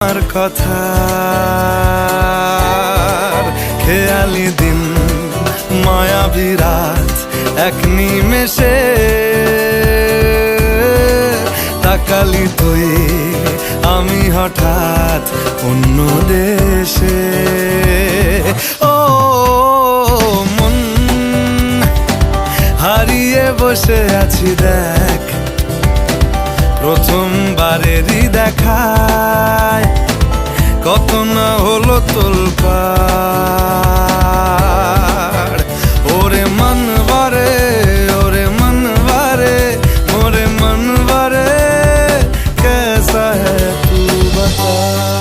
আমার কথা। খেয়ালি দিন, মায়া বিরাট এক নিমেষে। তাকালি তুই, আমি হঠাৎ অন্য দেশে। ও, মন, হারিয়ে বসে আছি দেখ। প্রথমবারেরই তোলপাড় ওরে মন বারে ওরে মন বারে ওরে মন বারে কেসা হ্যাঁ তু বতা